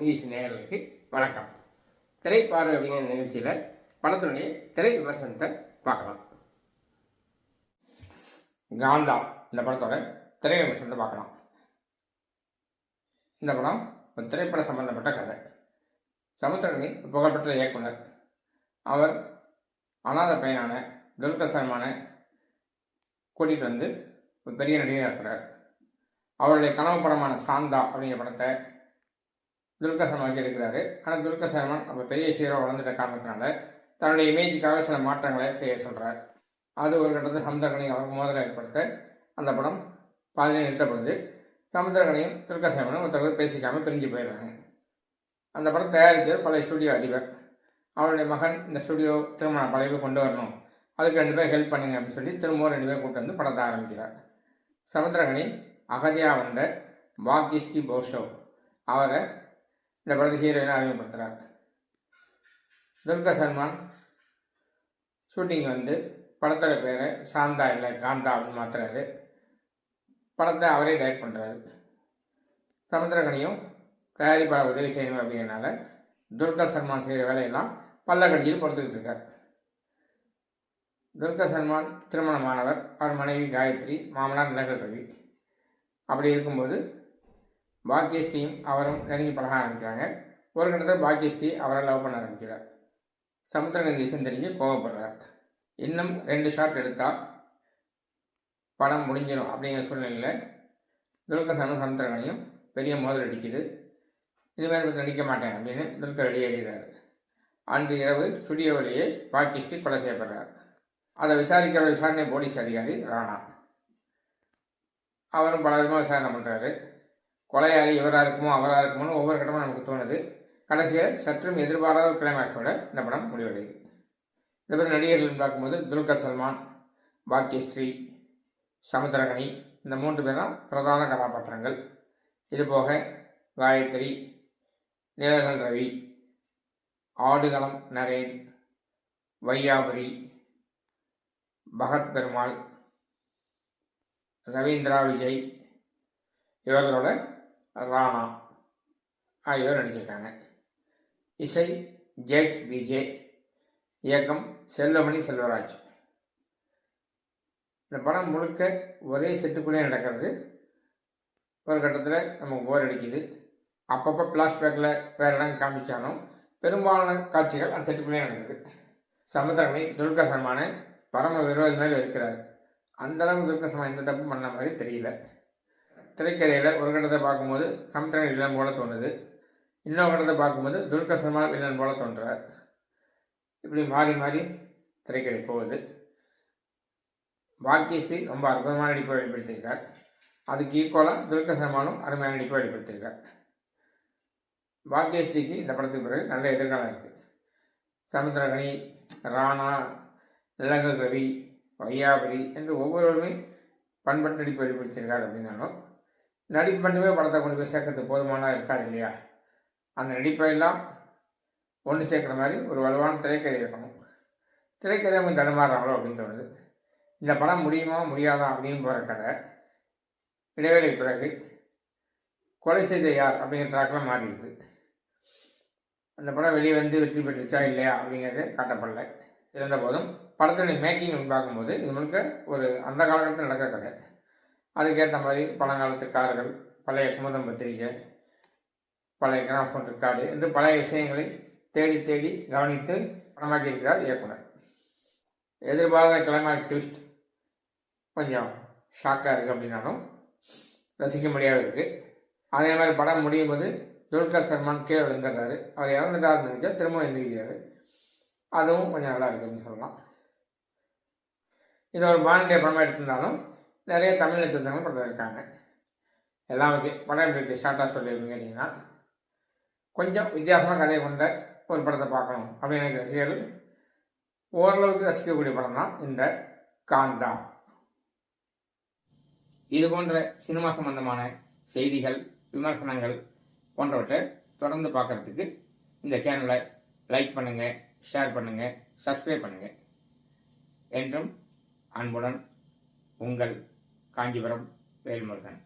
News நேயர்களுக்கு வணக்கம். திரைப்பார்வை அப்படிங்கிற நிகழ்ச்சியில் படத்தினுடைய திரை விமர்சனத்தை பார்க்கலாம். காந்தா இந்த படத்தோட திரை விமர்சனத்தை பார்க்கலாம். இந்த படம் ஒரு திரைப்பட சம்பந்தப்பட்ட கதை. சமுத்திரனி புகழ்பெற்ற இயக்குனர். அவர் அனாத பையனான துல்கர் சல்மானை கூட்டிகிட்டு வந்து ஒரு பெரிய நடிகர் இருக்கிறார். அவருடைய கனவு படமான சாந்தா அப்படிங்கிற படத்தை துல்கர் சல்மான் எடுக்கிறாரு. ஆனால் துல்கர் சல்மான் பெரிய ஹீரோ வளர்ந்துட்ட காரணத்தினால தன்னுடைய இமேஜுக்காக சில மாற்றங்களை செய்ய சொல்கிறார் அது ஒரு கட்டத்தில் சமுத்திரகனி அவருக்கு மோதலை ஏற்படுத்த அந்த படம் பாதியில் நிறுத்தப்படுது. சமுத்திரகனியும் துல்கர் சல்மானும் ஒருத்தர் பேசிக்காமல் பிரிஞ்சு போயிடுறாங்க. அந்த படம் தயாரித்தவர் பழைய ஸ்டுடியோ அதிபர். அவருடைய மகன் இந்த ஸ்டுடியோ திருமண பழைய கொண்டு வரணும். அதுக்கு ரெண்டு பேர் ஹெல்ப் பண்ணுங்க அப்படின்னு சொல்லி திரும்பவும் ரெண்டு பேர் கூப்பிட்டு வந்து படத்தை ஆரம்பிக்கிறார். சமுத்திரகனி அகதியாக வந்த பாகிஸ்கி போர்ஷோ அவரை இந்த படத்தை ஹீரோயினாக அறிமுகப்படுத்துகிறார் துல்கர் சல்மான். ஷூட்டிங் வந்து படத்தோட பேரை சாந்தா இல்லை காந்தா அப்படின்னு மாற்றுறாரு படத்தை அவரே டைரக்ட் பண்ணுறாரு சமுத்திரகனியும் தயாரிப்பாளர் உதவி செய்யணும் அப்படிங்கிறனால துல்கர் சல்மான் செய்கிற வேலையெல்லாம் பல்லக்கடியில் பொறுத்துக்கிட்டு இருக்கார். துல்கர் சல்மான் திருமணமானவர் அவர் மனைவி காயத்ரி மாமனார் நிலகல் ரவி. அப்படி இருக்கும்போது பாக்கியஸ்ரீயும் அவரும் நெருங்கி பழக ஆரம்பிக்கிறாங்க. ஒரு கட்டத்தில் பாக்கியஸ்ரீ அவரை லவ் பண்ண ஆரம்பிக்கிறார். சமுத்திரகதி விஷயம் தெரிஞ்சு கோவப்படுறார். இன்னும் ரெண்டு ஷாட் எடுத்தால் படம் முடிஞ்சிடும் அப்படிங்கிற சூழ்நிலையில் துல்கர் சமுத்திரகனையும் பெரிய மோதல் அடிக்குது. இனிமேல் நடிக்க மாட்டேன் அப்படின்னு துல்கர் வெளியேறுகிறார் அன்று இரவு ஸ்டுடியோவிலேயே பாகிஸ்தி கொலை செய்யப்படுறார். அதை விசாரிக்கிற விசாரணை போலீஸ் அதிகாரி ராணா. அவரும் பல விதமாக விசாரணை பண்ணுறாரு கொலையாளி இவராக இருக்குமோ அவராக இருக்குமோன்னு ஒவ்வொரு கட்டமும் நமக்கு தோணுது. கடைசியில் சற்றும் எதிர்பாராத ஒரு கிளைமேக்ஸோட இந்த படம் முடிவடையுது. இந்த பற்றி நடிகர்கள் பார்க்கும்போது துல்கர் சல்மான் பாக்கியஸ்ரீ சமுத்திரகனி இந்த மூன்று பேர் தான் பிரதான கதாபாத்திரங்கள். இது போக காயத்ரி நீலகன் ரவி ஆடுகளம் நரேன் வையாபுரி பகத் பெருமாள் ரவீந்திரா விஜய் இவர்களோட ராணா ஆகியோர் நடிச்சிருக்காங்க. இசை ஜேக்ஸ் பிஜே இயக்கம் செல்வமணி செல்வராஜ். இந்த படம் முழுக்க ஒரே செட்டுக்குள்ளே நடக்கிறது. ஒரு கட்டத்தில் நமக்கு போர் அடிக்குது. அப்பப்போ ஃப்ளாஷ்பேக்கில் வேறு இடம் காமிச்சாலும் பெரும்பாலான காட்சிகள் அந்த செட்டுக்குள்ளே நடக்குது. சமுத்திரனை துல்கர் பரம விரோதி மாதிரி இருக்கிறார். அந்தளவுக்கு துல்கர் எந்த தப்பு பண்ண மாதிரி தெரியல. திரைக்கதையில் ஒரு கட்டத்தை பார்க்கும்போது சமுத்திரன் வில்லன் போல தோணுது. இன்னொரு கட்டத்தை பார்க்கும்போது துல்கர் சல்மான் வில்லன் போல தோன்றார். இப்படி மாறி மாறி திரைக்கதை போகுது. பாக்கியஸ்ரீ ரொம்ப அற்புதமான நடிப்பை வெளிப்படுத்தியிருக்கார். அதுக்கு ஈக்குவலாக துல்கர் சல்மானும் அருமையான நடிப்பை வெளிப்படுத்தியிருக்கார். பாக்கியஸ்ரீக்கு இந்த படத்துக்கு பிறகு நல்ல எதிர்காலம் இருக்குது சமுத்திரகனி ராணா நிலங்கல் ரவி வையாபுரி என்று ஒவ்வொருவருமே பண்பட்டு நடிப்பு வெளிப்படுத்தியிருக்கார் அப்படின்னாலும் நடிப்பு பண்ணுமே படத்தை கொண்டு போய் சேர்க்கறது போதுமானதாக இருக்காது இல்லையா? அந்த நடிப்பை எல்லாம் ஒன்று சேர்க்குற மாதிரி ஒரு வலுவான திரைக்கதை இருக்கணும். திரைக்கதை அவங்க தடுமாறுறாங்களோ அப்படின்னு தோணுது. இந்த படம் முடியுமா முடியாதா அப்படின்னு போகிற கதை இடைவேளை பிறகு கொலை செய்த யார் அப்படிங்கிற ட்ராக்கில் மாறிடுது. அந்த படம் வெளியே வந்து வெற்றி பெற்றுச்சா இல்லையா அப்படிங்கிறது காட்டப்படல. இருந்த போதும் படத்துடைய மேக்கிங் பார்க்கும்போது இது முழுக்க ஒரு அந்த காலகட்டத்தில் நடக்கிற கதை. அதுக்கேற்ற மாதிரி பழங்காலத்து கார்கள் பழைய குமுதம் பத்திரிகை பழைய கிராமப்புற ரெக்கார்டு என்று பழைய விஷயங்களை தேடி தேடி கவனித்து படமாக்கியிருக்கிறார் இயக்குனர். எதிர்பாராத கிளைமேக் ட்விஸ்ட் கொஞ்சம் ஷாக்காக இருக்குது அப்படின்னாலும் ரசிக்க முடியாத இருக்குது அதே மாதிரி படம் முடியும் போது துல்கர் சல்மான் கீழே விழுந்துடுறாரு. அவர் இறந்துட்டாருன்னு நினச்சா திரும்ப எழுந்திருக்கிறார் அதுவும் கொஞ்சம் நல்லா இருக்குதுன்னு அப்படின்னு சொல்லலாம். இது ஒரு பாண்டிய படமாக எடுத்திருந்தாலும் நிறைய தமிழ் நட்சத்திரங்கள் படத்தில் இருக்காங்க. எல்லாம் ஓகே. படம் எப்படி இருக்குது ஷார்ட்டாக சொல்லியிருப்பீங்க கேட்டிங்கன்னா கொஞ்சம் வித்தியாசமாக கதை கொண்ட ஒரு படத்தை பார்க்கணும் அப்படின்னு நினைக்கிற ரசிகர்கள் ஓரளவுக்கு ரசிக்கக்கூடிய படம் தான் இந்த காந்தா. இது போன்ற சினிமா சம்பந்தமான செய்திகள் விமர்சனங்கள் போன்றவற்றை தொடர்ந்து பார்க்குறதுக்கு இந்த சேனலை லைக் பண்ணுங்கள் ஷேர் பண்ணுங்கள் சப்ஸ்கிரைப் பண்ணுங்கள் என்றும் அன்புடன் உங்கள் காஞ்சிபுரம் வேல்முருகன்.